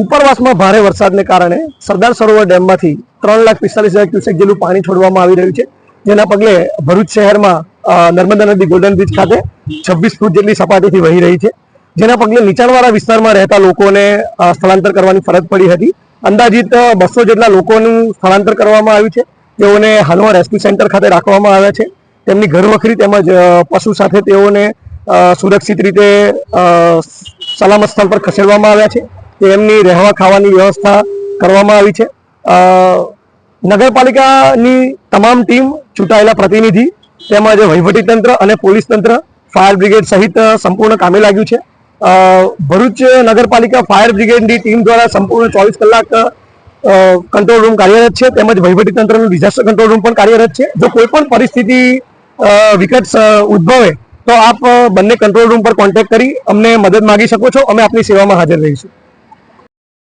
ઉપરવાસમાં ભારે વરસાદને કારણે સરદાર સરોવર ડેમમાંથી ત્રણ લાખ પિસ્તાલીસ હજાર ક્યુસેક જેટલું પાણી છોડવામાં આવી રહ્યું છે. જેના પગલે ભરૂચ શહેરમાં નર્મદા નદી ગોલ્ડન બ્રિજ ખાતે છવ્વીસ ફૂટ જેટલી સપાટીથી વહી રહી છે. જેના પગલે નીચાણવાળા વિસ્તારમાં રહેતા લોકોને સ્થળાંતર કરવાની ફરજ પડી હતી. અંદાજિત બસો જેટલા લોકોનું સ્થળાંતર કરવામાં આવ્યું છે. તેઓને હાલમાં રેસ્ક્યુ સેન્ટર ખાતે રાખવામાં આવ્યા છે. તેમની ઘરવખરી તેમજ પશુ સાથે તેઓને સુરક્ષિત રીતે સલામત સ્થળ પર ખસેડવામાં આવ્યા છે. તેમની રહેવા ખાવાની વ્યવસ્થા કરવામાં આવી છે. નગરપાલિકાની તમામ ટીમ ચૂંટાયેલા પ્રતિનિધિ તેમજ વહીવટીતંત્ર અને પોલીસ તંત્ર, ફાયર બ્રિગેડ સહિત સંપૂર્ણ કામે લાગ્યું છે. ભરૂચ નગરપાલિકા ફાયર બ્રિગેડની ટીમ દ્વારા સંપૂર્ણ ચોવીસ કલાક કંટ્રોલ રૂમ કાર્યરત છે તેમજ વહીવટીતંત્રનું ડિઝાસ્ટર કંટ્રોલ રૂમ પણ કાર્યરત છે. જો કોઈ પણ પરિસ્થિતિ વિકટ ઉદ્ભવે, તો આપ બંને કંટ્રોલ રૂમ પર કોન્ટેક્ટ કરી અમને મદદ માગી શકો છો. અમે આપની સેવામાં હાજર રહીશું.